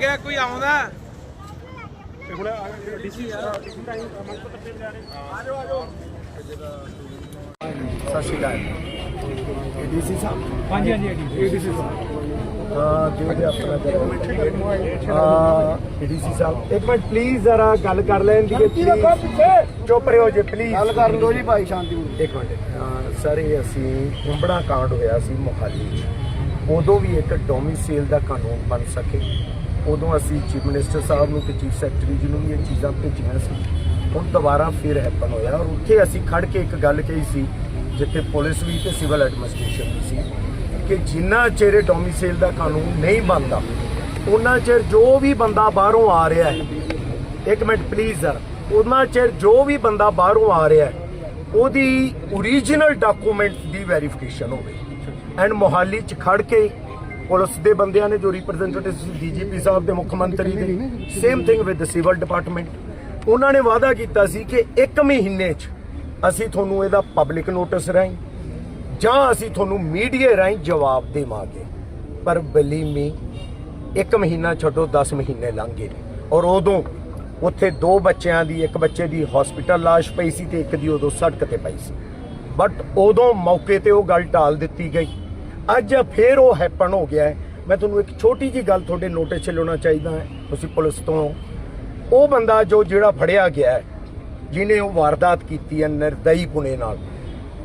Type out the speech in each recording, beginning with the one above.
ਗਿਆ ਕੋਈ ਆਉਂਦਾ? ਸਤਿ ਸ਼੍ਰੀ ਅਕਾਲ। ਏਡੀਸੀ ਸਾਹਿਬ? ਹਾਂਜੀ ਹਾਂਜੀ ਏਡੀਸੀ। ਸਾਹਿਬ। ਹਾਂ ਜਿਹਦੇ ਆਪਣਾ ਹਾਂ ਏਡੀਸੀ ਸਾਹਿਬ। ਇੱਕ ਮਿੰਟ ਪਲੀਜ਼ ਜ਼ਰਾ ਗੱਲ ਕਰ ਲੈਣ ਦੀ ਪਲੀਜ਼ ਚੁੱਪ ਰਹੋ ਜੇ ਪਲੀਜ਼ ਗੱਲ ਕਰਨ ਦੋ ਜੀ ਭਾਈ ਸ਼ਾਂਤੀ ਇੱਕ ਮਿੰਟ। ਸਰ ਇਹ ਅਸੀਂ ਕੁੰਬੜਾ ਕਾਂਡ ਹੋਇਆ ਸੀ ਮੁਹਾਲੀ। ਉਦੋਂ ਵੀ ਇੱਕ ਡੋਮਿਸਾਈਲ ਦਾ ਕਾਨੂੰਨ ਬਣ ਸਕੇ। ਉਦੋਂ ਅਸੀਂ ਚੀਫ ਮਿਨਿਸਟਰ ਸਾਹਿਬ ਨੂੰ ਤੇ ਚੀਫ ਸੈਕਟਰੀ ਜੀ ਨੂੰ ਵੀ ਇਹ ਚੀਜ਼ਾਂ ਭੇਜੀਆਂ ਸੀ। ਹੁਣ ਦੁਬਾਰਾ ਫਿਰ ਹੈਪਨ ਹੋਇਆ ਔਰ ਉੱਥੇ ਅਸੀਂ ਖੜ ਕੇ ਇੱਕ ਗੱਲ ਕਹੀ ਸੀ, ਜਿੱਥੇ ਪੁਲਿਸ ਵੀ ਤੇ ਸਿਵਲ ਐਡਮਿਨਿਸਟ੍ਰੇਸ਼ਨ ਵੀ ਸੀ, ਕਿ ਜਿੰਨਾ ਚਿਰ ਡੋਮਿਸਾਈਲ ਦਾ ਕਾਨੂੰਨ ਨਹੀਂ ਬਣਦਾ, ਉਹਨਾਂ ਚਿਰ ਜੋ ਵੀ ਬੰਦਾ ਬਾਹਰੋਂ ਆ ਰਿਹਾ ਹੈ, ਇੱਕ ਮਿੰਟ ਪਲੀਜ਼ ਸਰ ਉਹਨਾਂ ਚਿਰ ਜੋ ਵੀ ਬੰਦਾ ਬਾਹਰੋਂ ਆ ਰਿਹਾ ਹੈ, ਉਹਦੀ ਓਰੀਜਨਲ ਡਾਕੂਮੈਂਟ ਦੀ ਵੈਰੀਫਿਕੇਸ਼ਨ ਹੋਵੇ। ਐਂਡ ਮੋਹਾਲੀ ਚ ਖੜ ਕੇ ਪੁਲਿਸ ਦੇ ਬੰਦਿਆਂ ਨੇ ਜੋ ਰਿਪਰੈਜ਼ੈਂਟੇਟਿਵ ਸੀ ਡੀਜੀਪੀ ਸਾਹਿਬ ਦੇ ਮੁੱਖ ਮੰਤਰੀ ਦੇ same thing with civil department ਉਹਨਾਂ ਨੇ ਵਾਅਦਾ ਕੀਤਾ ਸੀ ਕਿ 1 ਮਹੀਨੇ ਚ ਅਸੀਂ ਤੁਹਾਨੂੰ ਇਹਦਾ ਪਬਲਿਕ ਨੋਟਿਸ ਰਾਹੀਂ ਜਾਂ ਅਸੀਂ ਤੁਹਾਨੂੰ ਮੀਡੀਆ ਰਾਹੀਂ ਜਵਾਬ ਦੇਵਾਂਗੇ। ਪਰ ਬਲੀਮੀ ਇੱਕ ਮਹੀਨਾ ਛੱਡੋ 10 ਮਹੀਨੇ ਲੰਘ ਗਏ ਨੇ। ਔਰ ਉਦੋਂ ਉੱਥੇ ਦੋ ਬੱਚਿਆਂ ਦੀ, ਇੱਕ ਬੱਚੇ ਦੀ ਹਸਪੀਟਲ ਲਾਸ਼ ਪਈ ਸੀ ਤੇ ਇੱਕ ਦੀ ਉਦੋਂ ਸੜਕ ਤੇ ਪਈ ਸੀ। ਬਟ ਉਦੋਂ ਮੌਕੇ ਤੇ ਉਹ ਗੱਲ ਟਾਲ ਦਿੱਤੀ ਗਈ। ਅੱਜ ਫੇਰ ਉਹ ਹੈਪਨ ਹੋ ਗਿਆ ਹੈ। ਮੈਂ ਤੁਹਾਨੂੰ ਇੱਕ ਛੋਟੀ ਜੀ ਗੱਲ ਤੁਹਾਡੇ ਨੋਟਿਸ 'ਚ ਲਿਆਉਣਾ ਚਾਹੀਦਾ ਹੈ। ਤੁਸੀਂ ਪੁਲਿਸ ਤੋਂ ਉਹ ਬੰਦਾ ਜੋ ਜਿਹੜਾ ਫੜਿਆ ਗਿਆ ਹੈ ਜਿਨੇ ਉਹ ਵਾਰਦਾਤ ਕੀਤੀ ਹੈ ਨਿਰਦਈ ਪੁਣੇ ਨਾਲ।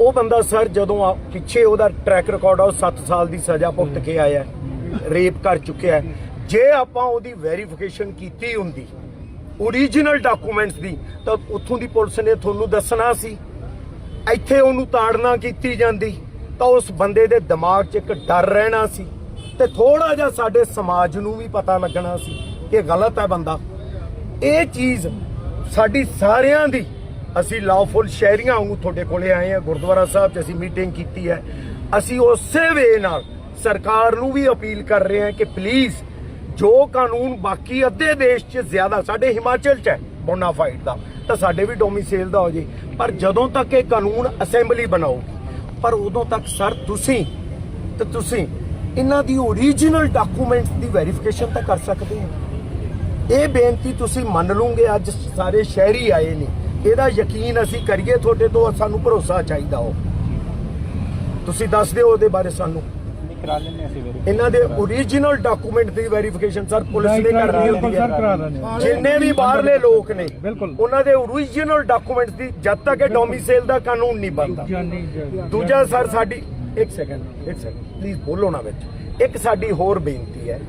ਉਹ ਬੰਦਾ ਸਰ ਜਦੋਂ ਆ- ਪਿੱਛੇ ਉਹਦਾ ਟਰੈਕ ਰਿਕਾਰਡ ਆ, ਉਹ 7 ਸਾਲ ਦੀ ਸਜ਼ਾ ਭੁਗਤ ਕੇ ਆਇਆ ਹੈ। ਰੇਪ ਕਰ ਚੁੱਕਿਆ ਹੈ। ਜੇ ਆਪਾਂ ਉਹਦੀ ਵੈਰੀਫਿਕੇਸ਼ਨ ਕੀਤੀ ਹੁੰਦੀ ਓਰੀਜਨਲ ਡਾਕੂਮੈਂਟਸ ਦੀ, ਤਾਂ ਉੱਥੋਂ ਦੀ ਪੁਲਿਸ ਨੇ ਤੁਹਾਨੂੰ ਦੱਸਣਾ ਸੀ। ਇੱਥੇ ਉਹਨੂੰ ਤਾੜਨਾ ਕੀਤੀ ਜਾਂਦੀ। ਤਾਂ ਉਸ ਬੰਦੇ ਦੇ ਦਿਮਾਗ 'ਚ ਇੱਕ ਡਰ ਰਹਿਣਾ ਸੀ ਤੇ ਥੋੜਾ ਜਿਹਾ ਸਾਡੇ ਸਮਾਜ ਨੂੰ ਵੀ ਪਤਾ ਲੱਗਣਾ ਸੀ ਕਿ ਗਲਤ ਹੈ ਬੰਦਾ। ਇਹ ਚੀਜ਼ ਸਾਡੀ ਸਾਰਿਆਂ ਦੀ, ਅਸੀਂ ਲਾਫੁਲ ਸ਼ਹਿਰੀਆਂ ਵਾਂਗੂ ਤੁਹਾਡੇ ਕੋਲੇ ਆਏ ਆ ਗੁਰਦੁਆਰਾ ਸਾਹਿਬ 'ਚ ਅਸੀਂ ਮੀਟਿੰਗ ਕੀਤੀ ਹੈ। ਅਸੀਂ ਉਸੇ ਵੇ ਨਾਲ ਸਰਕਾਰ ਨੂੰ ਵੀ ਅਪੀਲ ਕਰ ਰਹੇ ਹਾਂ ਕਿ ਪਲੀਜ਼ ਜੋ ਕਾਨੂੰਨ ਬਾਕੀ ਅੱਧੇ ਦੇਸ਼ 'ਚ ਜ਼ਿਆਦਾ, ਸਾਡੇ ਹਿਮਾਚਲ 'ਚ ਹੈ ਬੋਨਾਫਾਈਡ ਦਾ, ਤਾਂ ਸਾਡੇ ਵੀ ਡੋਮਿਸਾਈਲ ਦਾ ਹੋ ਜੇ। ਪਰ ਜਦੋਂ ਤੱਕ ਇਹ ਕਾਨੂੰਨ ਅਸੈਂਬਲੀ ਬਣਾਓ ਪਰ ਉਦੋਂ ਤੱਕ ਸਰ ਤੁਸੀਂ ਤੇ ਤੁਸੀਂ ਇਹਨਾਂ ਦੀ ਓਰੀਜਨਲ ਡਾਕੂਮੈਂਟਸ ਦੀ ਵੈਰੀਫਿਕੇਸ਼ਨ ਤਾਂ ਕਰ ਸਕਦੇ ਹੋ। ਇਹ ਬੇਨਤੀ ਤੁਸੀਂ ਮੰਨ ਲਓਗੇ, ਅੱਜ ਸਾਰੇ ਸ਼ਹਿਰੀ ਆਏ ਨੇ। ਇਹਦਾ ਯਕੀਨ ਅਸੀਂ ਕਰੀਏ, ਤੁਹਾਡੇ ਤੋਂ ਸਾਨੂੰ ਭਰੋਸਾ ਚਾਹੀਦਾ ਹੋ ਤੁਸੀਂ ਦੱਸ ਦਿਓ ਉਹਦੇ ਬਾਰੇ ਸਾਨੂੰ। ਕਰਾ ਲੈਣੇ ਅਸੀਂ ਵੀਰੇ ਇਹਨਾਂ ਦੇ ਓਰੀਜਨਲ ਡਾਕੂਮੈਂਟ ਦੀ ਵੈਰੀਫਿਕੇਸ਼ਨ ਸਰ ਪੁਲਿਸ ਨੇ ਕਰਨੀ ਹੁੰਦੀ ਕਰਾ ਦਿੰਦੇ ਹੈ। ਹਾਂ। ਜਿੰਨੇ ਵੀ ਬਾਹਰਲੇ ਲੋਕ ਨੇ ਬਿਲਕੁਲ। ਉਹਨਾਂ ਦੇ ਓਰੀਜਨਲ ਡਾਕੂਮੈਂਟਸ ਦੀ ਜਦ ਤੱਕ ਇਹ ਡੋਮਿਸਾਈਲ ਦਾ ਕਾਨੂੰਨ ਨਹੀਂ ਬਣਦਾ। ਦੂਜਾ ਸਰ ਸਾਡੀ ਇੱਕ ਸੈਕਿੰਡ ਇੱਕ ਸੈਕਿੰਡ ਪਲੀਜ਼ ਬੋਲੋ ਨਾ ਵਿੱਚ। ਇੱਕ ਸਾਡੀ ਹੋਰ ਬੇਨਤੀ ਹੈ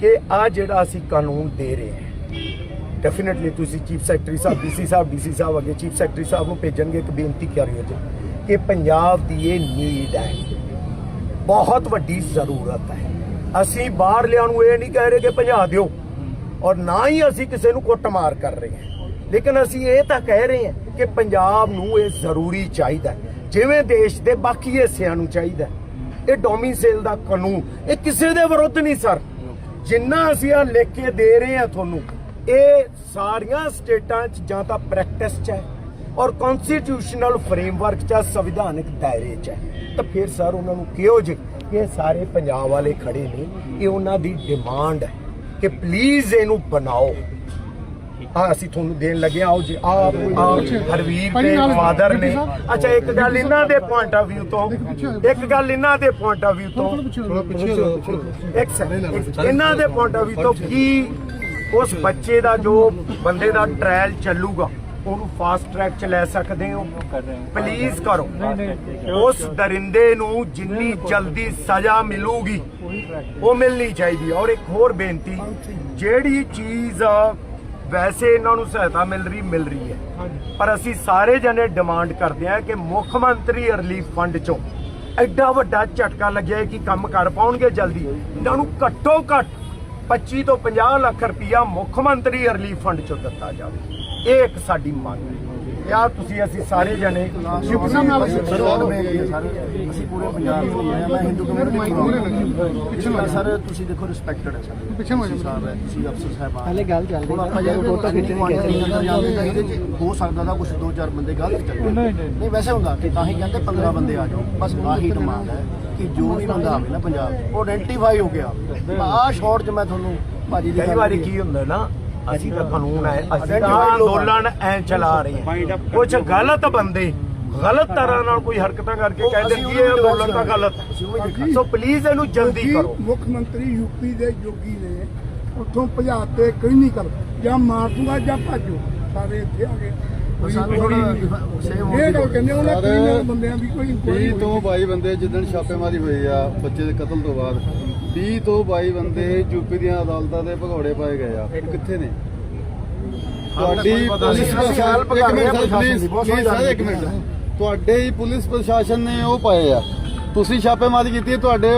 ਕਿ ਆ ਜਿਹੜਾ ਅਸੀਂ ਕਾਨੂੰਨ ਦੇ ਰਹੇ ਹਾਂ ਡੈਫੀਨਿਟਲੀ ਤੁਸੀਂ ਚੀਫ ਸੈਕਟਰੀ ਸਾਹਿਬ ਡੀਸੀ ਸਾਹਿਬ ਡੀਸੀ ਸਾਹਿਬ ਅੱਗੇ ਚੀਫ ਸੈਕਟਰੀ ਸਾਹਿਬ ਨੂੰ ਭੇਜਣਗੇ ਇੱਕ ਬੇਨਤੀ ਕਰਿਓ ਜੀ ਕਿ ਪੰਜਾਬ ਦੀ ਇਹ ਨੀਡ ਹੈ। ਬਹੁਤ ਵੱਡੀ ਜ਼ਰੂਰਤ ਹੈ। ਅਸੀਂ ਬਾਹਰਲਿਆਂ ਨੂੰ ਇਹ ਨਹੀਂ ਕਹਿ ਰਹੇ ਕਿ ਭਜਾ ਦਿਓ। ਔਰ ਨਾ ਹੀ ਅਸੀਂ ਕਿਸੇ ਨੂੰ ਕੁੱਟਮਾਰ ਕਰ ਰਹੇ ਹਾਂ। ਲੇਕਿਨ ਅਸੀਂ ਇਹ ਤਾਂ ਕਹਿ ਰਹੇ ਹਾਂ ਕਿ ਪੰਜਾਬ ਨੂੰ ਇਹ ਜ਼ਰੂਰੀ ਚਾਹੀਦਾ ਜਿਵੇਂ ਦੇਸ਼ ਦੇ ਬਾਕੀ ਹਿੱਸਿਆਂ ਨੂੰ ਚਾਹੀਦਾ ਇਹ ਡੋਮਿਸਾਈਲ ਦਾ ਕਾਨੂੰਨ, ਇਹ ਕਿਸੇ ਦੇ ਵਿਰੁੱਧ ਨਹੀਂ ਸਰ। ਜਿੰਨਾ ਅਸੀਂ ਆ ਲਿਖ ਕੇ ਦੇ ਰਹੇ ਹਾਂ ਤੁਹਾਨੂੰ, ਇਹ ਸਾਰੀਆਂ ਸਟੇਟਾਂ 'ਚ ਜਾਂ ਤਾਂ ਪ੍ਰੈਕਟਿਸ 'ਚ ਹੈ। ਔਰ ਕਨਸਟੀਟਿਊਸ਼ਨਲ ਫਰੇਮਵਰਕ 'ਚ ਸੰਵਿਧਾਨਿਕ ਦਾਇਰੇ 'ਚ ਹੈ ਤਾਂ ਫਿਰ ਸਰ ਉਹਨਾਂ ਨੂੰ ਕਿਹੋ ਜੇ ਕਿ ਇਹ ਸਾਰੇ ਪੰਜਾਬ ਵਾਲੇ ਖੜੇ ਨੇ ਇਹ ਉਹਨਾਂ ਦੀ ਡਿਮਾਂਡ ਹੈ ਕਿ ਪਲੀਜ਼ ਇਹਨੂੰ ਬਣਾਓ। ਆ ਅਸੀਂ ਤੁਹਾਨੂੰ ਦੇਣ ਲੱਗੇ ਆਓ ਜੀ ਆ ਹਰਵੀਰ ਦੇ ਫਾਦਰ ਨੇ। ਅੱਛਾ ਇੱਕ ਗੱਲ ਇਹਨਾਂ ਦੇ ਪੁਆਇੰਟ ਆਫ View ਤੋਂ ਇੱਕ ਗੱਲ ਇਹਨਾਂ ਦੇ ਪੁਆਇੰਟ ਆਫ View ਤੋਂ। ਇੱਕ ਸੈਕਿੰਡ ਇਹਨਾਂ ਦੇ ਪੁਆਇੰਟ ਆਫ View ਤੋਂ ਕੀ ਉਸ ਬੱਚੇ ਦਾ ਜੋ ਬੰਦੇ ਦਾ ਟ੍ਰਾਇਲ ਚੱਲੂਗਾ। ਉਹਨੂੰ ਫਾਸਟ ਟਰੈਕ 'ਚ ਲੈ ਸਕਦੇ ਹੋ। ਪਲੀਜ਼ ਕਰੋ ਉਸ ਦਰਿੰਦੇ ਨੂੰ ਜਿੰਨੀ ਜਲਦੀ ਸਜ਼ਾ ਮਿਲੂਗੀ ਉਹ ਮਿਲਣੀ ਚਾਹੀਦੀ ਔਰ ਇੱਕ ਹੋਰ ਬੇਨਤੀ ਜਿਹੜੀ ਚੀਜ਼ ਵੈਸੇ ਇਹਨਾਂ ਨੂੰ ਸਹਾਇਤਾ ਮਿਲ ਰਹੀ ਮਿਲ ਰਹੀ ਹੈ। ਪਰ ਅਸੀਂ ਸਾਰੇ ਜਣੇ ਡਿਮਾਂਡ ਕਰਦੇ ਹਾਂ ਕਿ ਮੁੱਖ ਮੰਤਰੀ ਰਿਲੀਫ ਫੰਡ ਚੋਂ ਐਡਾ ਵੱਡਾ ਝਟਕਾ ਲੱਗਿਆ ਕਿ ਕੰਮ ਕਰ ਪਾਉਣਗੇ ਜਲਦੀ। ਇਹਨਾਂ ਨੂੰ ਘੱਟੋ ਘੱਟ 25 ਤੋਂ 50 ਲੱਖ ਰੁਪਇਆ ਮੁੱਖ ਮੰਤਰੀ ਰਿਲੀਫ ਫੰਡ ਚੋਂ ਦਿੱਤਾ ਜਾਵੇ। ਇਹ ਇੱਕ ਸਾਡੀ ਮੰਗ ਹੈ। ਯਾ ਤੁਸੀਂ ਅਸੀਂ ਸਾਰੇ ਜਣੇ ਸ਼ਿਵ ਸਾਹਿਬ ਨਾਲ ਸਰ ਅਸੀਂ ਪੂਰੇ ਪੰਜਾਬ ਤੋਂ ਆਏ ਹਾਂ ਮੈਂ ਹਿੰਦੂ ਕਮਿਊਨਿਟੀ ਪਿਛਲੇ ਸਰ। ਤੁਸੀਂ ਦੇਖੋ ਰਿਸਪੈਕਟਡ ਹੈ ਸਾਡੇ ਪਿੱਛੇ ਹੋ ਸਾਹਿਬ ਹੈ ਤੁਸੀਂ ਅਫਸਰ ਸਾਹਿਬਾਨ ਹਲੇ ਗੱਲ ਚੱਲ ਰਹੀ ਆਪਾਂ ਜੇ ਫੋਟੋ ਖਿੱਚਣੀ ਅੰਦਰ ਜਾਂਦੇ ਤਾਂ ਇਹਦੇ ਚ ਹੋ ਸਕਦਾ ਦਾ ਕੁਝ ਦੋ ਚਾਰ ਬੰਦੇ ਗਲਤ ਚੱਲ ਨਹੀਂ, ਨਹੀਂ। ਨਹੀਂ ਵੈਸੇ ਹੁੰਦਾ ਕਿ ਤਾਂ ਹੀ ਕਹਿੰਦੇ 15 ਬੰਦੇ ਆ ਜਾਓ। ਬਸ ਆਹੀ ਡਿਮਾਂਡ ਹੈ ਕਿ ਜੋ ਵੀ ਬੰਦਾ ਆਵੇ ਨਾ ਪੰਜਾਬ 'ਚ, ਉਹ ਆਇਡੈਂਟੀਫਾਈ ਹੋ ਗਿਆ। ਆਹ ਸ਼ਾਰਟ 'ਚ ਮੈਂ ਤੁਹਾਨੂੰ ਭਾਜੀ ਦੀ ਕਈ ਵਾਰੀ। ਕੀ ਹੁੰਦਾ ਨਾ ਅਸੀਂ ਤਾਂ ਕਾਨੂੰਨ ਹੈ ਅਸੀਂ ਤਾਂ ਅੰਦੋਲਨ ਐ ਚਲਾ ਰਹੇ ਹਾਂ। ਕੁਝ ਗਲਤ ਬੰਦੇ ਗਲਤ ਤਰ੍ਹਾਂ ਨਾਲ ਕੋਈ ਹਰਕਤਾਂ ਕਰਕੇ ਕਹਿੰਦੇ ਅਸੀਂ ਕਿ ਉਹਨੂੰ ਇਹ ਵੀ ਅੰਦੋਲਨ ਤਾਂ ਗਲਤ ਹੈ। ਸੋ ਪਲੀਜ਼ ਇਹਨੂੰ ਜਲਦੀ ਕਰੋ। ਮੁੱਖ ਮੰਤਰੀ ਯੂਪੀ ਦੇ ਯੋਗੀ ਨੇ ਉੱਥੋਂ ਭਜਾ ਤੇ ਕੋਈ ਨਹੀਂ ਕਰ ਜਾਂ ਮਾਰ ਦੂਗਾ ਜਾਂ ਭਾਜੋ ਸਾਰੇ ਇੱਥੇ ਆ ਗਏ। ਇਹ ਦੀ ਗੱਲ ਕਹਿੰਦੇ ਉਹਨਾਂ ਸਰ, ਕ੍ਰਿਮੀਨਲ ਬੰਦਿਆਂ ਦੀ ਕੋਈ 20 ਇਨਕੁਆਇਰੀ ਤੋਂ 22 ਬੰਦੇ ਜਿੱਦਣ ਛਾਪੇਮਾਰੀ ਹੋਈ ਆ ਬੱਚੇ ਦੇ ਕਤਲ ਤੋਂ ਬਾਅਦ 20 ਤੋਂ 22 ਬੰਦੇ ਯੂਪੀ ਦੀਆਂ ਅਦਾਲਤਾਂ ਦੇ ਭਗੌੜੇ ਪਾਏ ਗਏ ਆ। ਉਹ ਕਿੱਥੇ ਨੇ? ਤੁਹਾਡੀ ਪੁਲਿਸ ਪ੍ਰਸ਼ਾਸਨ ਇੱਕ ਮਿੰਟ ਤੁਹਾਡੇ ਹੀ ਪੁਲਿਸ ਪ੍ਰਸ਼ਾਸਨ ਨੇ ਉਹ ਪਾਏ ਆ। ਤੁਸੀਂ ਛਾਪੇਮਾਰੀ ਕੀਤੀ ਤੁਹਾਡੇ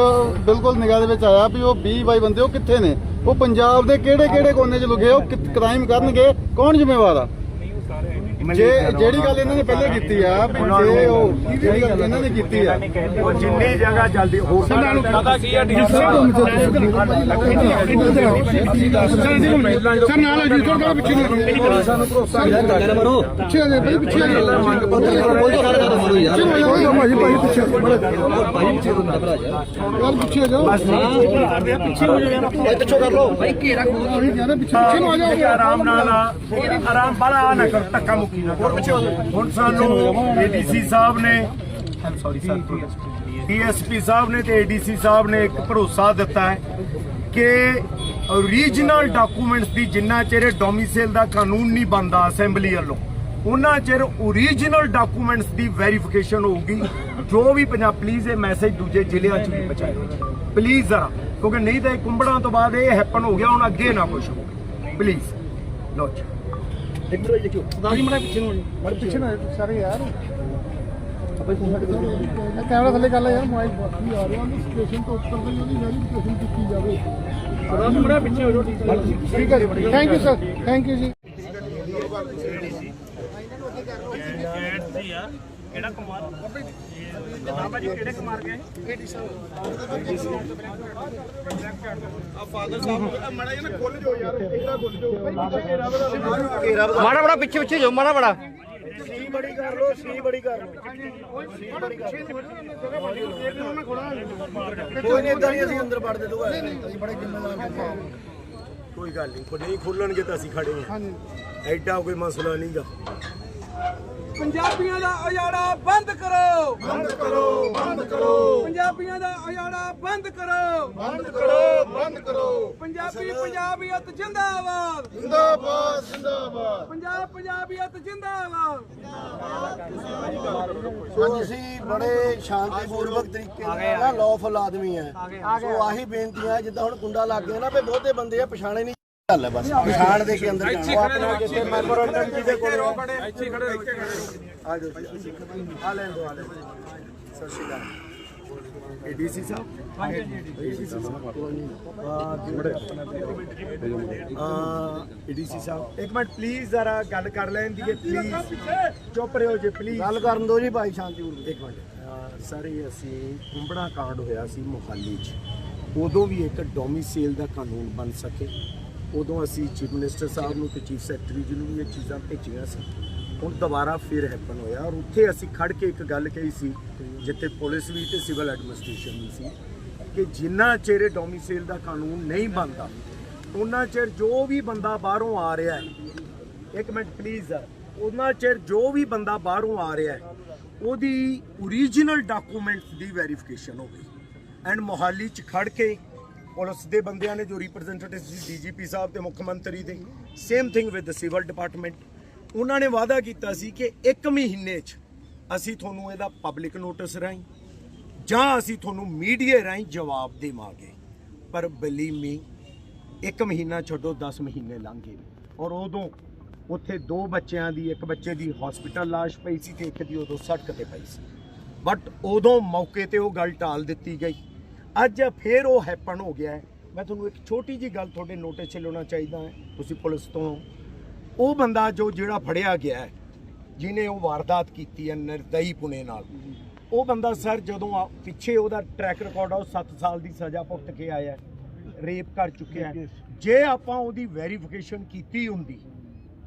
ਬਿਲਕੁਲ ਨਿਗਾਹ ਦੇ ਵਿੱਚ ਆਇਆ ਵੀ ਉਹ 20 22 ਬੰਦੇ ਉਹ ਕਿੱਥੇ ਨੇ? ਉਹ ਪੰਜਾਬ ਦੇ ਕਿਹੜੇ ਕਿਹੜੇ ਕੋਨੇ 'ਚ ਲੁਕੇ ਉਹ ਕ੍ਰਾਈਮ ਕਰਨਗੇ? ਕੌਣ ਜ਼ਿੰਮੇਵਾਰ ਆ? ਜੇ ਜਿਹੜੀ ਗੱਲ ਇਹਨਾਂ ਨੇ ਪਹਿਲੇ ਕੀਤੀ ਆ ਵੀ ਜੇ ਉਹ ਜਿਹੜੀ ਗੱਲ ਇਹਨਾਂ ਨੇ ਕੀਤੀ ਆ ਉਹ ਜਿੰਨੀ ਜਗ੍ਹਾ ਜਲਦੀ ਹੋ ਪਤਾ ਕੀ ਹੈ ਸਰ ਨਾਲ ਆ ਜੀ ਥੋੜਾ ਪਿੱਛੇ ਨੂੰ ਪਿੱਛੇ ਆ ਜਾ ਭਾਈ ਪਿੱਛੇ ਆ ਜਾ ਭਾਜੀ ਭਾਈ ਪਿੱਛੇ ਯਾਰ ਪਿੱਛੇ ਆ ਜਾਓ ਪਿੱਛੇ ਹੋ ਜਾਓ ਪਿੱਛੇ ਕਰ ਲਓ ਭਾਈ ਘੇਰਾ ਖੋਲ ਪਿੱਛੇ ਪਿੱਛੇ ਨੂੰ ਆ ਜਾਓ ਆਰਾਮ ਨਾਲ ਆ, ਆਰਾਮ ਬੜਾ ਨਾ ਕਰ ਧੱਕਾ ਮੁੱਕੀ। ਹੁਣ ਸਾਨੂੰ ਏਡੀਸੀ ਸਾਹਿਬ ਨੇ ਡੀਐਸਪੀ ਸਾਹਿਬ ਨੇ ਤੇ ਏਡੀਸੀ ਸਾਹਿਬ ਨੇ ਇੱਕ ਭਰੋਸਾ ਦਿੱਤਾ ਹੈ ਕਿ ਓਰੀਜਨਲ ਡਾਕੂਮੈਂਟਸ ਦੀ ਜਿੰਨਾ ਚਿਰ ਡੋਮਿਸਾਈਲ ਦਾ ਕਾਨੂੰਨ ਨਹੀਂ ਬਣਦਾ ਅਸੈਂਬਲੀ ਵੱਲੋਂ, ਉਹਨਾਂ ਚਿਰ ਓਰੀਜਨਲ ਡਾਕੂਮੈਂਟਸ ਦੀ ਵੈਰੀਫਿਕੇਸ਼ਨ ਹੋਊਗੀ। ਜੋ ਵੀ ਪੰਜਾਬ ਪਲੀਜ਼ ਇਹ ਮੈਸੇਜ ਦੂਜੇ ਜ਼ਿਲ੍ਹਿਆਂ 'ਚ ਵੀ ਪਹੁੰਚਾਇਓ ਪਲੀਜ਼ ਜ਼ਰਾ, ਕਿਉਂਕਿ ਨਹੀਂ ਤਾਂ ਇਹ ਕੁੰਬੜਾਂ ਤੋਂ ਬਾਅਦ ਇਹ ਹੈਪਨ ਹੋ ਗਿਆ, ਹੁਣ ਅੱਗੇ ਨਾ ਕੁਝ ਹੋਵੇ। ਪਲੀਜ਼ ਲੋ ਜੀ। ਪਿੱਛੇ ਨਾ ਸਾਰੇ ਯਾਰ। ਕੈਮਰਾ ਥੱਲੇ ਕਰ ਲੈ ਯਾਰ ਮੋਬਾਈਲ ਬਾਕੀ ਆ ਰਿਹਾ। ਉਹਨੂੰ ਸਟੇਸ਼ਨ ਤੋਂ ਉੱਤਰ ਦੇ ਉਹਦੀ ਵੈਰੀਫਿਕੇਸ਼ਨ ਕੀਤੀ ਜਾਵੇ। ਸਦਾ ਮੁੰਡਾ ਪਿੱਛੇ ਹੋ ਜਾਓ ਠੀਕ ਹੈ। ਜੀ। Thank you sir thank you ਜੀ ਮਾੜਾ ਬੜਾ ਪਿੱਛੇ ਪਿੱਛੇ ਜੋ ਮਾੜਾ ਬੜਾ। ਸੀ ਬੜੀ ਕਰ ਲੋ ਸੀ ਬੜੀ ਕਰ ਲੋ ਕੋਈ ਨਹੀਂ ਇਦਾਂ ਨਹੀਂ ਅਸੀਂ ਅੰਦਰ ਵੜ ਦੇ ਦੂਗਾ। ਅਸੀਂ ਬੜੇ ਜ਼ਿੰਮੇਵਾਰ ਕੋਈ ਗੱਲ ਨਹੀਂ ਕੋਈ ਨਹੀਂ ਖੁੱਲਣਗੇ ਤਾਂ ਅਸੀਂ ਖੜੇ ਹਾਂ। ਐਡਾ ਕੋਈ ਮਸਲਾ ਨਹੀਂਗਾ। ਪੰਜਾਬੀਆਂ ਦਾ ਉਜਾੜਾ ਬੰਦ ਕਰੋ। ਬੰਦ ਕਰੋ ਬੰਦ ਕਰੋ। ਪੰਜਾਬੀਆਂ ਦਾ ਉਜਾੜਾ ਬੰਦ ਕਰੋ। ਬੰਦ ਕਰੋ ਬੰਦ ਕਰੋ। ਪੰਜਾਬੀ ਪੰਜਾਬੀਅਤ ਜਿੰਦਾਬਾਦ। ਜਿੰਦਾਬਾਦ ਜਿੰਦਾਬਾਦ। ਪੰਜਾਬ ਪੰਜਾਬੀਅਤ ਜਿੰਦਾਬਾਦ। ਸੋ ਅਸੀਂ ਬੜੇ ਸ਼ਾਂਤੀਪੂਰਵਕ ਤਰੀਕੇ ਨਾਲ ਲੌਫੁਲ ਆਦਮੀ ਹੈ। ਸੋ ਆਹੀ ਬੇਨਤੀ ਹੈ ਜਿੱਦਾਂ ਹੁਣ ਕੁੰਡਾ ਲੱਗ ਗਿਆ ਨਾ ਵੀ ਬਹੁਤੇ ਬੰਦੇ ਆ ਪਛਾਣੇ ਨਹੀਂ ਗੱਲ ਹੈ ਬਸ। ਪਛਾਣ ਦੇ ਕੇ ਅੰਦਰ ਜਾਣਾ। ਆਪਣਾ ਜਿੱਥੇ ਮੈਮੋਰੰਡਮ ਜਿਹਦੇ ਕੋਲ ਇੱਥੇ ਖੜੇ ਆ ਜਾਓ ਜੀ। ਆ ਲੈਣ ਦੋ ਆ ਲੈਣ ਦਿਓ। ਸਤਿ ਸ਼੍ਰੀ ਅਕਾਲ। ਏਡੀਸੀ ਸਾਹਿਬ? ਏਡੀਸੀ ਸਾਹਿਬ ਏਡੀਸੀ ਸਾਹਿਬ। ਇੱਕ ਮਿੰਟ ਪਲੀਜ਼ ਜ਼ਰਾ ਗੱਲ ਕਰ ਲੈਣ ਦੀ ਪਲੀਜ਼ ਚੁੱਪ ਰਹੋ ਜੀ ਪਲੀਜ਼ ਗੱਲ ਕਰਨ ਦੋ ਜੀ ਭਾਈ ਸ਼ਾਂਤੀਪੂਰਵਕ ਇੱਕ ਮਿੰਟ। ਅਹ ਸਰ ਇਹ ਅਸੀਂ ਕੁੰਬੜਾ ਕਾਂਡ ਹੋਇਆ ਸੀ ਮੋਹਾਲੀ 'ਚ। ਉਦੋਂ ਵੀ ਇੱਕ ਡੋਮਿਸਾਈਲ ਦਾ ਕਾਨੂੰਨ ਬਣ ਸਕੇ। ਉਦੋਂ ਅਸੀਂ ਚੀਫ ਮਿਨਿਸਟਰ ਸਾਹਿਬ ਨੂੰ ਤੇ ਚੀਫ ਸੈਕਟਰੀ ਜੀ ਨੂੰ ਵੀ ਇਹ ਚੀਜ਼ਾਂ ਭੇਜੀਆਂ ਸੀ। ਹੁਣ ਦੁਬਾਰਾ ਫਿਰ ਹੈਪਨ ਹੋਇਆ ਔਰ ਉੱਥੇ ਅਸੀਂ ਖੜ ਕੇ ਇੱਕ ਗੱਲ ਕਹੀ ਸੀ, ਜਿੱਥੇ ਪੁਲਿਸ ਵੀ ਤੇ ਸਿਵਲ ਐਡਮਿਨਿਸਟ੍ਰੇਸ਼ਨ ਵੀ ਸੀ, ਕਿ ਜਿੰਨਾ ਚਿਰ ਡੋਮਿਸਾਈਲ ਦਾ ਕਾਨੂੰਨ ਨਹੀਂ ਬਣਦਾ ਉਹਨਾਂ ਚਿਰ ਜੋ ਵੀ ਬੰਦਾ ਬਾਹਰੋਂ ਆ ਰਿਹਾ ਹੈ, ਇੱਕ ਮਿੰਟ ਪਲੀਜ਼ ਉਹਨਾਂ ਚਿਰ ਜੋ ਵੀ ਬੰਦਾ ਬਾਹਰੋਂ ਆ ਰਿਹਾ ਹੈ, ਉਹਦੀ ਓਰੀਜਨਲ ਡਾਕੂਮੈਂਟਸ ਦੀ ਵੈਰੀਫਿਕੇਸ਼ਨ ਹੋਵੇ ਐਂਡ ਮੋਹਾਲੀ ਚ ਖੜ ਕੇ ਪੁਲਿਸ ਦੇ ਬੰਦਿਆਂ ਨੇ ਜੋ ਰਿਪਰੈਜ਼ੈਂਟੇਟਿਵ ਸੀ, ਡੀਜੀਪੀ ਸਾਹਿਬ ਤੇ ਮੁੱਖ ਮੰਤਰੀ ਦੇ same thing with civil department ਉਹਨਾਂ ਨੇ ਵਾਅਦਾ ਕੀਤਾ ਸੀ ਕਿ 1 ਮਹੀਨੇ ਚ ਅਸੀਂ ਤੁਹਾਨੂੰ ਇਹਦਾ ਪਬਲਿਕ ਨੋਟਿਸ ਰਾਹੀਂ ਜਾਂ ਅਸੀਂ ਤੁਹਾਨੂੰ ਮੀਡੀਆ ਰਾਹੀਂ ਜਵਾਬ ਦੇਵਾਂਗੇ। ਪਰ ਬਲੀਵ ਮੀ ਇੱਕ ਮਹੀਨਾ ਛੱਡੋ 10 ਮਹੀਨੇ ਲੰਘ। ਗਏ ਔਰ ਉਦੋਂ ਉੱਥੇ ਦੋ ਬੱਚਿਆਂ ਦੀ, ਇੱਕ ਬੱਚੇ ਦੀ ਹਸਪੀਟਲ ਲਾਸ਼ ਪਈ ਸੀ ਤੇ ਇੱਕ ਦੀ ਉਦੋਂ ਸੜਕ ਤੇ ਪਈ ਸੀ। ਬਟ ਉਦੋਂ ਮੌਕੇ ਤੇ ਉਹ ਗੱਲ ਟਾਲ ਦਿੱਤੀ ਗਈ। ਅੱਜ ਫੇਰ ਉਹ ਹੈਪਨ ਹੋ ਗਿਆ ਹੈ। ਮੈਂ ਤੁਹਾਨੂੰ ਇੱਕ ਛੋਟੀ ਜੀ ਗੱਲ ਤੁਹਾਡੇ ਨੋਟਿਸ 'ਚ ਲਿਆਉਣਾ ਚਾਹੀਦਾ ਹੈ। ਤੁਸੀਂ ਪੁਲਿਸ ਤੋਂ ਉਹ ਬੰਦਾ ਜੋ ਜਿਹੜਾ ਫੜਿਆ ਗਿਆ ਹੈ ਜਿਨੇ ਉਹ ਵਾਰਦਾਤ ਕੀਤੀ ਹੈ ਨਿਰਦਈ ਪੁਣੇ ਨਾਲ। ਉਹ ਬੰਦਾ ਸਰ ਜਦੋਂ ਆ- ਪਿੱਛੇ ਉਹਦਾ ਟਰੈਕ ਰਿਕਾਰਡ ਆ, ਉਹ 7 ਸਾਲ ਦੀ ਸਜ਼ਾ ਭੁਗਤ ਕੇ ਆਇਆ ਰੇਪ ਕਰ ਚੁੱਕਿਆ ਜੇ ਆਪਾਂ ਉਹਦੀ ਵੈਰੀਫਿਕੇਸ਼ਨ ਕੀਤੀ ਹੁੰਦੀ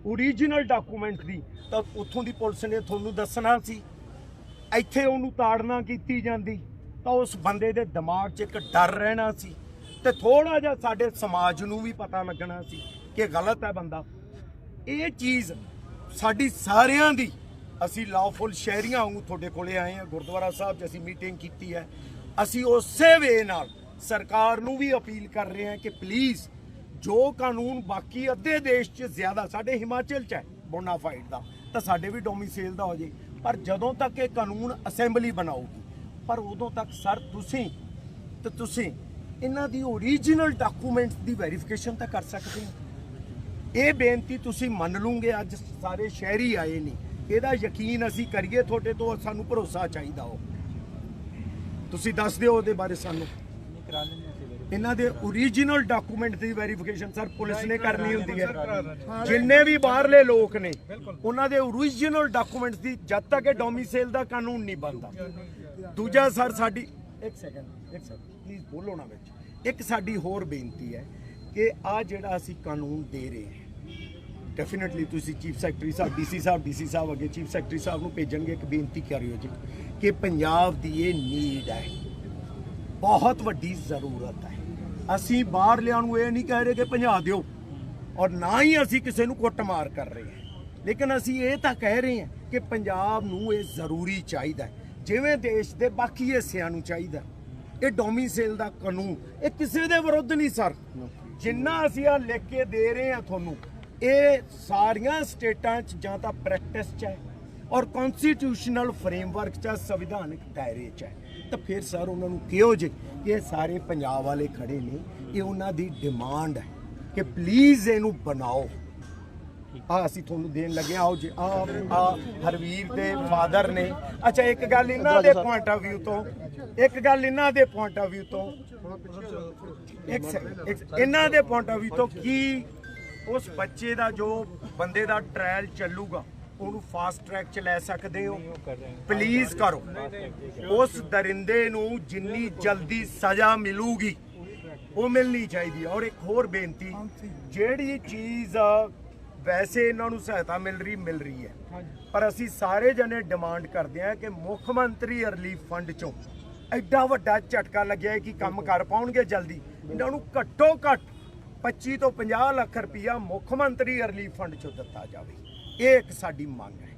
ਓਰੀਜਨਲ ਡਾਕੂਮੈਂਟ ਦੀ, ਤਾਂ ਉੱਥੋਂ ਦੀ ਪੁਲਿਸ ਨੇ ਤੁਹਾਨੂੰ ਦੱਸਣਾ ਸੀ। ਇੱਥੇ ਉਹਨੂੰ ਤਾੜਨਾ ਕੀਤੀ ਜਾਂਦੀ। ਤਾਂ ਉਸ ਬੰਦੇ ਦੇ ਦਿਮਾਗ 'ਚ ਇੱਕ ਡਰ ਰਹਿਣਾ ਸੀ ਤੇ ਥੋੜਾ ਜਿਹਾ ਸਾਡੇ ਸਮਾਜ ਨੂੰ ਵੀ ਪਤਾ ਲੱਗਣਾ ਸੀ ਕਿ ਗਲਤ ਹੈ ਬੰਦਾ। ਇਹ ਚੀਜ਼ ਸਾਡੀ ਸਾਰਿਆਂ ਦੀ, ਅਸੀਂ ਲਾਫੁਲ ਸ਼ਹਿਰੀਆਂ ਵਾਂਗੂ ਤੁਹਾਡੇ ਕੋਲੇ ਆਏ ਹਾਂ, ਗੁਰਦੁਆਰਾ ਸਾਹਿਬ 'ਚ ਅਸੀਂ ਮੀਟਿੰਗ ਕੀਤੀ ਹੈ। ਅਸੀਂ ਉਸੇ ਵੇ ਨਾਲ ਸਰਕਾਰ ਨੂੰ ਵੀ ਅਪੀਲ ਕਰ ਰਹੇ ਹਾਂ ਕਿ ਪਲੀਜ਼ ਜੋ ਕਾਨੂੰਨ ਬਾਕੀ ਅੱਧੇ ਦੇਸ਼ 'ਚ ਜ਼ਿਆਦਾ, ਸਾਡੇ ਹਿਮਾਚਲ 'ਚ ਹੈ ਬੋਨਾਫਾਈਡ ਦਾ, ਤਾਂ ਸਾਡੇ ਵੀ ਡੋਮਿਸਾਈਲ ਦਾ ਹੋ ਜੇ। ਪਰ ਜਦੋਂ ਤੱਕ ਇਹ ਕਾਨੂੰਨ ਅਸੈਂਬਲੀ ਬਣਾਊਗੀ ਪਰ ਉਦੋਂ ਤੱਕ ਸਰ ਤੁਸੀਂ ਤੇ ਤੁਸੀਂ ਇਹਨਾਂ ਦੀ ਓਰੀਜਨਲ ਡਾਕੂਮੈਂਟਸ ਦੀ ਵੈਰੀਫਿਕੇਸ਼ਨ ਤਾਂ ਕਰ ਸਕਦੇ ਹੋ। ਇਹ ਬੇਨਤੀ ਤੁਸੀਂ ਮੰਨ ਲਓਗੇ ਅੱਜ ਸਾਰੇ ਸ਼ਹਿਰੀ ਆਏ ਨੇ। ਇਹਦਾ ਯਕੀਨ ਅਸੀਂ ਕਰੀਏ, ਤੁਹਾਡੇ ਤੋਂ ਸਾਨੂੰ ਭਰੋਸਾ ਚਾਹੀਦਾ ਹੋ ਤੁਸੀਂ ਦੱਸ ਦਿਓ ਉਹਦੇ ਬਾਰੇ ਸਾਨੂੰ। ਇਹਨਾਂ ਦੇ ਓਰੀਜਨਲ ਡਾਕੂਮੈਂਟ ਦੀ ਵੈਰੀਫਿਕੇਸ਼ਨ ਸਰ ਪੁਲਿਸ ਨੇ ਕਰਨੀ ਹੁੰਦੀ ਹੈ। ਜਿੰਨੇ ਵੀ ਬਾਹਰਲੇ ਲੋਕ ਨੇ, ਉਹਨਾਂ ਦੇ ਓਰੀਜਨਲ ਡਾਕੂਮੈਂਟਸ ਦੀ ਜਦ ਤੱਕ ਇਹ ਡੋਮਿਸਾਈਲ ਦਾ ਕਾਨੂੰਨ ਨਹੀਂ ਬਣਦਾ। ਦੂਜਾ ਸਰ ਸਾਡੀ ਇੱਕ ਸੈਕਿੰਡ ਇੱਕ ਸੈਕਿੰਡ ਪਲੀਜ਼ ਬੋਲੋ ਨਾ ਵਿੱਚ। ਇੱਕ ਸਾਡੀ ਹੋਰ ਬੇਨਤੀ ਹੈ ਕਿ ਆ ਜਿਹੜਾ ਅਸੀਂ ਕਾਨੂੰਨ ਦੇ ਰਹੇ ਹਾਂ ਡੈਫੀਨਿਟਲੀ ਤੁਸੀਂ ਚੀਫ ਸੈਕਟਰੀ ਸਾਹਿਬ ਡੀਸੀ ਸਾਹਿਬ ਡੀਸੀ ਸਾਹਿਬ ਅੱਗੇ ਚੀਫ ਸੈਕਟਰੀ ਸਾਹਿਬ ਨੂੰ ਭੇਜਣਗੇ ਇੱਕ ਬੇਨਤੀ ਕਰਿਓ ਜੀ ਕਿ ਪੰਜਾਬ ਦੀ ਇਹ ਨੀਡ ਹੈ। ਬਹੁਤ ਵੱਡੀ ਜ਼ਰੂਰਤ ਹੈ। ਅਸੀਂ ਬਾਹਰਲਿਆਂ ਨੂੰ ਇਹ ਨਹੀਂ ਕਹਿ ਰਹੇ ਕਿ ਭਜਾ ਦਿਓ ਔਰ ਨਾ ਹੀ ਅਸੀਂ ਕਿਸੇ ਨੂੰ ਕੁੱਟਮਾਰ ਕਰ ਰਹੇ ਹਾਂ। ਲੇਕਿਨ ਅਸੀਂ ਇਹ ਤਾਂ ਕਹਿ ਰਹੇ ਹਾਂ ਕਿ ਪੰਜਾਬ ਨੂੰ ਇਹ ਜ਼ਰੂਰੀ ਚਾਹੀਦਾ ਹੈ। ਜਿਵੇਂ ਦੇਸ਼ ਦੇ ਬਾਕੀ ਹਿੱਸਿਆਂ ਨੂੰ ਚਾਹੀਦਾ। ਇਹ ਡੋਮਿਸਾਈਲ ਦਾ ਕਾਨੂੰਨ, ਇਹ ਕਿਸੇ ਦੇ ਵਿਰੁੱਧ ਨਹੀਂ ਸਰ। ਜਿੰਨਾ ਅਸੀਂ ਆ ਲਿਖ ਕੇ ਦੇ ਰਹੇ ਹਾਂ ਤੁਹਾਨੂੰ, ਇਹ ਸਾਰੀਆਂ ਸਟੇਟਾਂ 'ਚ ਜਾਂ ਤਾਂ ਪ੍ਰੈਕਟਿਸ 'ਚ ਹੈ ਔਰ ਕਨਸਟੀਟਿਊਸ਼ਨਲ ਫਰੇਮਵਰਕ 'ਚ, ਸੰਵਿਧਾਨਕ ਦਾਇਰੇ 'ਚ ਹੈ। ਤਾਂ ਫਿਰ ਸਰ ਉਹਨਾਂ ਨੂੰ ਕਿਹੋ ਜੇ ਕਿ ਇਹ ਸਾਰੇ ਪੰਜਾਬ ਵਾਲੇ ਖੜੇ ਨੇ, ਇਹ ਉਹਨਾਂ ਦੀ ਡਿਮਾਂਡ ਹੈ ਕਿ ਪਲੀਜ਼ ਇਹਨੂੰ ਬਣਾਓ। ਆ ਅਸੀਂ ਤੁਹਾਨੂੰ ਦੇਣ ਲੱਗੇ ਆਓ ਜੀ ਆ ਆ ਹਰਵੀਰ ਦੇ ਫਾਦਰ ਨੇ। ਅੱਛਾ, ਇੱਕ ਗੱਲ ਇਹਨਾਂ ਦੇ ਪੁਆਇੰਟ ਆਫ View ਤੋਂ। ਇੱਕ ਗੱਲ ਇਹਨਾਂ ਦੇ ਪੁਆਇੰਟ ਆਫ View ਤੋਂ। ਇੱਕ ਸੈਕਿੰਡ ਇਹਨਾਂ ਦੇ ਪੁਆਇੰਟ ਆਫ View ਤੋਂ ਕੀ ਉਸ ਬੱਚੇ ਦਾ ਜੋ ਬੰਦੇ ਦਾ ਟ੍ਰਾਇਲ ਚੱਲੂਗਾ, ਉਹਨੂੰ ਫਾਸਟ ਟਰੈਕ 'ਚ ਲੈ ਸਕਦੇ ਹੋ? ਪਲੀਜ਼ ਕਰੋ। ਉਸ ਦਰਿੰਦੇ ਨੂੰ ਜਿੰਨੀ ਜਲਦੀ ਸਜ਼ਾ ਮਿਲੂਗੀ, ਉਹ ਮਿਲਣੀ ਚਾਹੀਦੀ ਔਰ ਇੱਕ ਹੋਰ ਬੇਨਤੀ, ਜਿਹੜੀ ਚੀਜ਼ ਵੈਸੇ ਇਹਨਾਂ ਨੂੰ ਸਹਾਇਤਾ ਮਿਲ ਰਹੀ ਮਿਲ ਰਹੀ ਹੈ। ਪਰ ਅਸੀਂ ਸਾਰੇ ਜਣੇ ਡਿਮਾਂਡ ਕਰਦੇ ਹਾਂ ਕਿ ਮੁੱਖ ਮੰਤਰੀ ਰਿਲੀਫ ਫੰਡ ਚੋਂ ਐਡਾ ਵੱਡਾ ਝਟਕਾ ਲੱਗਿਆ ਕਿ ਕੰਮ ਕਰ ਪਾਉਣਗੇ ਜਲਦੀ। ਇਹਨਾਂ ਨੂੰ ਘੱਟੋ ਘੱਟ 25 ਤੋਂ 50 ਲੱਖ ਰੁਪਇਆ ਮੁੱਖ ਮੰਤਰੀ ਰਿਲੀਫ ਫੰਡ ਚੋਂ ਦਿੱਤਾ ਜਾਵੇ। ਇਹ ਇੱਕ ਸਾਡੀ ਮੰਗ ਹੈ।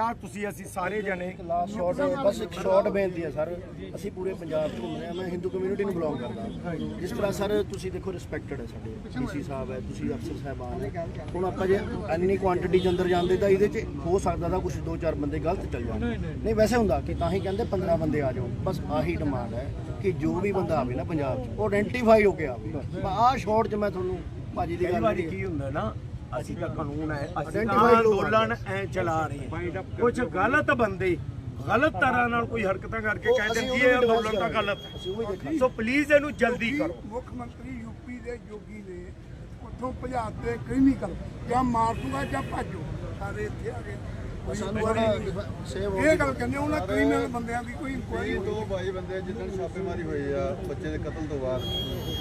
ਆਹ ਤੁਸੀਂ ਅਸੀਂ ਸਾਰੇ ਜਣੇ ਸ਼ਾਰਟ ਬਸ ਇੱਕ ਸ਼ਾਰਟ ਬੇਨਤੀ ਹੈ ਸਰ। ਅਸੀਂ ਪੂਰੇ ਪੰਜਾਬ 'ਚ ਘੁੰਮ ਰਹੇ ਹਾਂ ਮੈਂ ਹਿੰਦੂ ਕਮਿਊਨਿਟੀ ਨੂੰ ਬਿਲੋਂਗ ਕਰਦਾ। ਜਿਸ ਤਰ੍ਹਾਂ ਸਰ ਤੁਸੀਂ ਦੇਖੋ ਰਿਸਪੈਕਟਡ ਹੈ ਸਾਡੇ ਡੀਸੀ ਸਾਹਿਬ ਹੈ ਤੁਸੀਂ ਅਫਸਰ ਸਾਹਿਬਾਨ ਹੈ। ਹੁਣ ਆਪਾਂ ਜੇ ਇੰਨੀ ਕੁਆਂਟੀਟੀ 'ਚ ਅੰਦਰ ਜਾਂਦੇ ਤਾਂ ਇਹਦੇ 'ਚ ਹੋ ਸਕਦਾ ਤਾਂ ਕੁਝ ਦੋ ਚਾਰ ਬੰਦੇ ਗਲਤ ਚੱਲ ਜਾਣ। ਨਹੀਂ ਵੈਸੇ ਹੁੰਦਾ ਕਿ ਤਾਂ ਹੀ ਕਹਿੰਦੇ 15 ਬੰਦੇ ਆ ਜਾਓ। ਬਸ ਆਹੀ ਡਿਮਾਂਡ ਹੈ ਕਿ ਜੋ ਵੀ ਬੰਦਾ ਆਵੇ ਨਾ ਪੰਜਾਬ 'ਚ ਉਹ ਆਇਡੈਂਟੀਫਾਈ ਹੋ ਕੇ ਆਵੇ। ਆਹ ਸ਼ਾਰਟ 'ਚ ਮੈਂ ਤੁਹਾਨੂੰ ਭਾਜੀ ਦੀ ਗੱਲ ਕੀ ਹੁੰਦਾ ਨਾ ਅਸੀਂ ਤਾਂ ਕਾਨੂੰਨ ਹੈ ਅਸੀਂ ਤਾਂ ਅੰਦੋਲਨ ਐ ਚਲਾ ਰਹੇ ਹਾਂ। ਕੁਝ ਗਲਤ ਬੰਦੇ ਗਲਤ ਤਰ੍ਹਾਂ ਨਾਲ ਕੋਈ ਹਰਕਤਾਂ ਕਰਕੇ ਉਹ ਕਹਿੰਦੇ ਅਸੀਂ ਕਿ ਉਹ ਇਹ ਵੀ ਅੰਦੋਲਨ ਤਾਂ ਗਲਤ। ਸੋ ਪਲੀਜ਼ ਇਹਨੂੰ ਜਲਦੀ ਕਰੋ। ਮੁੱਖ ਮੰਤਰੀ ਯੂਪੀ ਦੇ ਯੋਗੀ ਨੇ ਉੱਥੋਂ ਭਜਾ ਤੇ ਕ੍ਰਿਮੀਨਲ ਜਾਂ ਮਾਰ ਦੂਗਾ ਜਾਂ ਭਾਜੋ ਸਾਰੇ ਇੱਥੇ ਆ ਗਏ। ਇਹ ਗੱਲ ਕਹਿੰਦੇ ਉਹਨਾਂ ਕ੍ਰਿਮੀਨਲ ਬੰਦਿਆਂ ਦੀ ਕੋਈ ਇਨਕੁਆਇਰੀ ਤੋਂ 22 ਬੰਦੇ ਜਿੱਦਣ ਛਾਪੇਮਾਰੀ ਹੋਈ ਆ ਬੱਚੇ ਦੇ ਕਤਲ ਤੋਂ ਬਾਅਦ।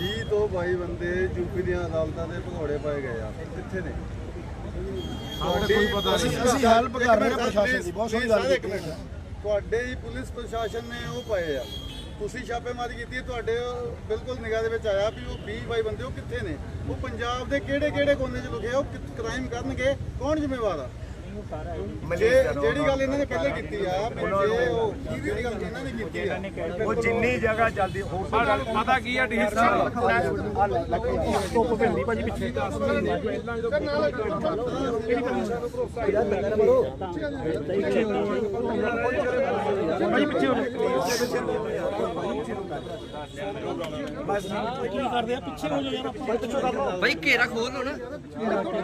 20 ਤੋਂ 22 ਬੰਦੇ ਯੂਪੀ ਦੀਆਂ ਅਦਾਲਤਾਂ ਦੇ ਭਗੌੜੇ ਪਾਏ ਗਏ ਆ। ਕਿੱਥੇ ਨੇ? ਕੋਈ ਪਤਾ ਅਸੀਂ ਹੈਲਪ ਕਰ ਰਹੇ ਹਾਂ ਪ੍ਰਸ਼ਾਸਨ ਦੀ ਬਹੁਤ ਸੋਹਣੀ ਗੱਲ ਤੁਹਾਡੇ ਹੀ ਪੁਲਿਸ ਪ੍ਰਸ਼ਾਸਨ ਨੇ ਉਹ ਪਾਏ ਆ। ਤੁਸੀਂ ਛਾਪੇਮਾਰੀ ਕੀਤੀ ਹੈ, ਤੁਹਾਡੇ ਬਿਲਕੁਲ ਨਿਗਾਹ ਦੇ ਵਿੱਚ ਆਇਆ ਵੀ ਉਹ 20 22 ਬੰਦੇ ਉਹ ਕਿੱਥੇ ਨੇ? ਉਹ ਪੰਜਾਬ ਦੇ ਕਿਹੜੇ ਕਿਹੜੇ ਕੋਨੇ 'ਚ ਲੁਕੇ ਉਹ ਕ੍ਰਾਈਮ ਕਰਨਗੇ? ਕੌਣ ਜ਼ਿੰਮੇਵਾਰ ਆ? ਜਿਹੜੀ ਗੱਲ ਇਹਨਾਂ ਨੇ ਪਹਿਲੇ ਕੀਤੀ ਆ ਵੀ ਜੇ ਉਹ ਜਿਹੜੀ ਗੱਲ ਇਹਨਾਂ ਨੇ ਕੀਤੀ ਆ ਉਹ ਜਿੰਨੀ ਜਗ੍ਹਾ ਜਲਦੀ ਹੋ ਸਕਦਾ ਪਤਾ ਕੀ ਹੈ ਡੀਸੀ ਭਾਈ ਘੇਰਾ ਖੋਲ ਲਓ ਨਾ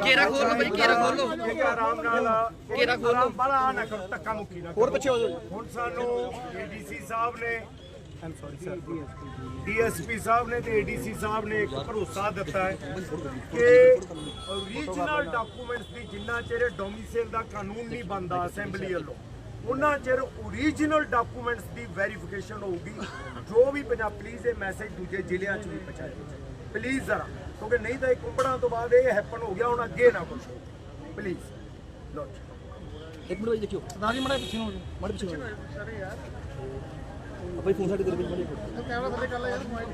ਘੇਰਾ ਖੋਲ ਲਓ ਭਾਈ ਘੇਰਾ ਖੋਲ ਲਓ ਆਰਾਮ ਨਾਲ ਘੇਰਾ ਖੋਲ। ਬੜਾ ਨਾ ਕਰੋ ਧੱਕਾ ਮੁੱਕੀ ਨਾ ਹੋਰ ਪਿੱਛੇ ਹੋ ਜਾਓ ਹੁਣ ਸਾਨੂੰ ਏਡੀਸੀ ਸਾਹਿਬ ਨੇ ਆਮ ਸੌਰੀ ਸਰ ਡੀਐਸਪੀ ਸਾਹਿਬ ਨੇ ਤੇ ਏਡੀਸੀ ਸਾਹਿਬ ਨੇ ਇੱਕ ਭਰੋਸਾ ਦਿੱਤਾ ਹੈ ਕਿ ਓਰੀਜਨਲ ਡਾਕੂਮੈਂਟਸ ਦੀ ਜਿੰਨਾ ਚਿਰ ਡੋਮਿਸਾਈਲ ਦਾ ਕਾਨੂੰਨ ਨਹੀਂ ਬਣਦਾ ਅਸੈਂਬਲੀ ਵੱਲੋਂ ਉਹਨਾਂ ਚਿਰ ਓਰੀਜਨਲ ਡਾਕੂਮੈਂਟਸ ਦੀ ਵੈਰੀਫਿਕੇਸ਼ਨ ਹੋਊਗੀ। ਜੋ ਵੀ ਪੰਜਾਬ ਪਲੀਜ਼ ਇਹ ਮੈਸੇਜ ਦੂਜੇ ਜ਼ਿਲ੍ਹਿਆਂ 'ਚ ਵੀ ਪਹੁੰਚਾਇਆ ਪਲੀਜ਼ ਜ਼ਰਾ ਕਿਉਂਕਿ ਨਹੀਂ ਤਾਂ ਇਹ ਕੁੰਬੜਾਂ ਤੋਂ ਬਾਅਦ ਇਹ ਹੈਪਨ ਹੋ ਗਿਆ ਹੁਣ ਅੱਗੇ ਨਾ ਕੁਛ ਪਲੀਜ਼ ਇੱਕ ਮਿੰਟ ਭਾਈ ਦੇਖਿਓ ਦਾਦੀ ਮੜਾ ਪਿੱਛੇ ਨੂੰ ਮੜ ਪਿੱਛੇ ਹੋ ਭਾਈ ਫੋਨ ਸਾਡੇ ਤੇਰੇ ਵਿੱਚ ਮੜੇ ਕੈਮਰਾ ਥੱਲੇ ਕਰ ਲੈ ਯਾਰ ਮੋਬਾਈਲ